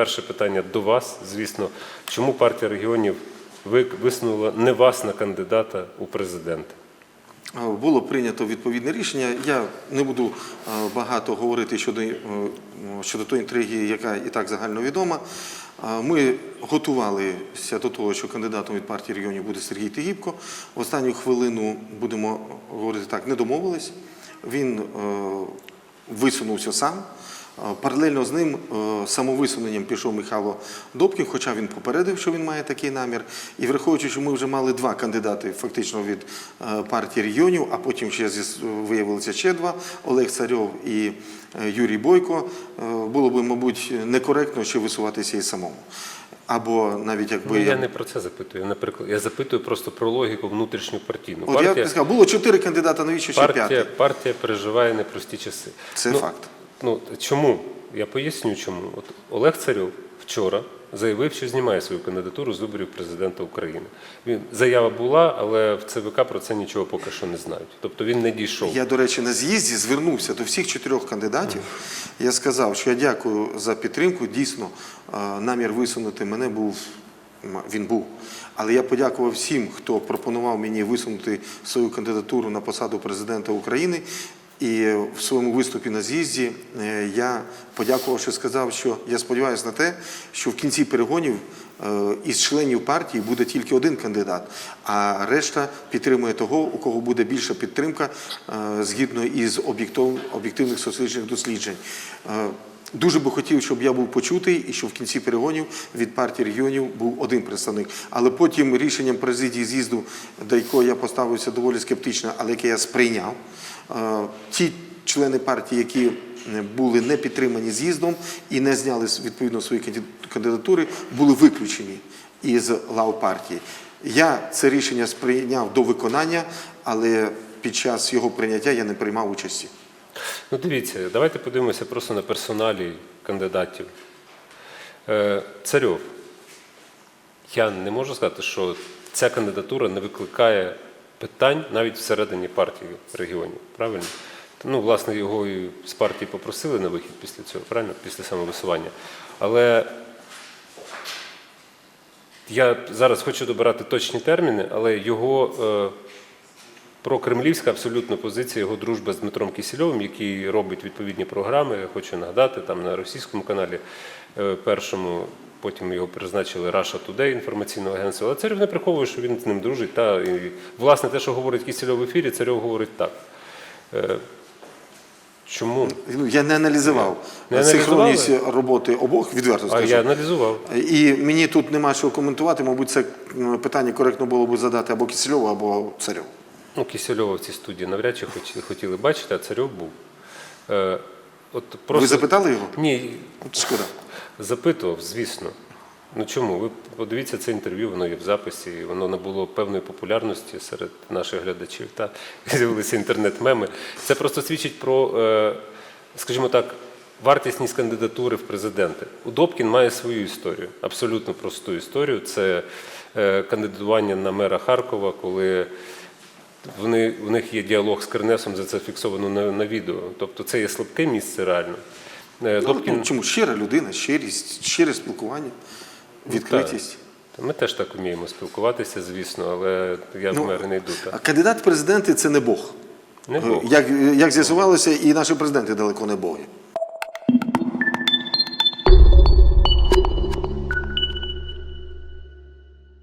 перше питання до вас, звісно, чому партія регіонів висунула не вас на кандидата у президенти? Було прийнято відповідне рішення. Я не буду багато говорити щодо, е, щодо тої інтриги, яка і так загальновідома. Ми готувалися до того, що кандидатом від партії регіонів буде Сергій Тигіпко. В останню хвилину будемо говорити так, не домовились. Він е, висунувся сам. Е, Паралельно з ним е, самовисуненням пішов Михайло Добкін, хоча він попередив, що він має такий намір. І враховуючи, що ми вже мали два кандидати фактично від е, партії регіонів, а потім ще виявилося ще два Олег Царьов і Юрій Бойко, було б, мабуть, некоректно ще висуватися і самому. Або навіть якби Ну, я не про це запитую. Наприклад, я запитую просто про логіку внутрішню партійну. От я б сказав, було чотири кандидата, навіщо ще партія, п'ятий? партія переживає непрості часи. Це ну, факт. Ну чому? Я поясню, чому. От Олег Царьов вчора заявив, що знімає свою кандидатуру з виборів президента України. Він заява була, але в ЦВК про це нічого поки що не знають. Тобто він не дійшов. Я, до речі, на з'їзді звернувся до всіх чотирьох кандидатів. Я сказав, що я дякую за підтримку. Дійсно, намір висунути мене був. Він був. Але я подякував всім, хто пропонував мені висунути свою кандидатуру на посаду президента України. І в своєму виступі на з'їзді е, я подякував, що сказав, що я сподіваюся на те, що в кінці перегонів е, із членів партії буде тільки один кандидат, а решта підтримує того, у кого буде більша підтримка е, згідно із об'єктив- об'єктивних соціологічних досліджень. Дуже би хотів, щоб я був почутий і щоб в кінці перегонів від партії регіонів був один представник. Але потім рішенням президії з'їзду, до якого я поставився доволі скептично, але яке я сприйняв, е, ті члени партії, які е, були не підтримані з'їздом і не зняли відповідно свої кандидатури, були виключені із лав партії. Я це рішення сприйняв до виконання, але під час його прийняття я не приймав участі. Ну дивіться, давайте подивимося просто на персоналі кандидатів. Е, Царьов. Я не можу сказати, що ця кандидатура не викликає питань навіть всередині партії регіонів. Правильно? Ну, власне, його і з партії попросили на вихід після цього, правильно? Після самовисування. Але я зараз хочу добирати точні терміни, але його е, прокремлівська абсолютно позиція його дружба з Дмитром Кісільовим, який робить відповідні програми. Я хочу нагадати, там на російському каналі е, першому. Потім його призначили Russia Today, інформаційного агентства. Але Царьов не приховує, що він з ним дружить. Та, і, власне, те, що говорить Кісільов в ефірі, Царьов говорить так. Е, Чому? Ну, Я не аналізував Не синхронність роботи обох, відверто А я аналізував. І мені тут нема що коментувати. Мабуть, це питання коректно було б задати або Кисельову, або Царю. Ну, Кісельова в цій студії навряд чи хотіли бачити, а Царьов був. Е, от просто... Ви запитали його? Ні, Шкода. Запитував, звісно. Ну чому? Ви подивіться це інтерв'ю, воно є в записі, воно набуло певної популярності серед наших глядачів. Та з'явилися інтернет-меми. Це просто свідчить про, е, скажімо так, вартісність кандидатури в президенти. Удобкін має свою історію, абсолютно просту історію. Це е, кандидатування на мера Харкова, коли вони, в них є діалог з Кернесом, за це фіксовано на, на відео. Тобто це є слабке місце реально. Е, Добкін Ну, чому щира людина, щирість, щире спілкування, відкритість. Та Ми теж так вміємо спілкуватися, звісно, але я Ну, в мери не йду. А кандидат в президенти це не Бог. Не Бог. Як, як з'ясувалося, і наші президенти далеко не боги.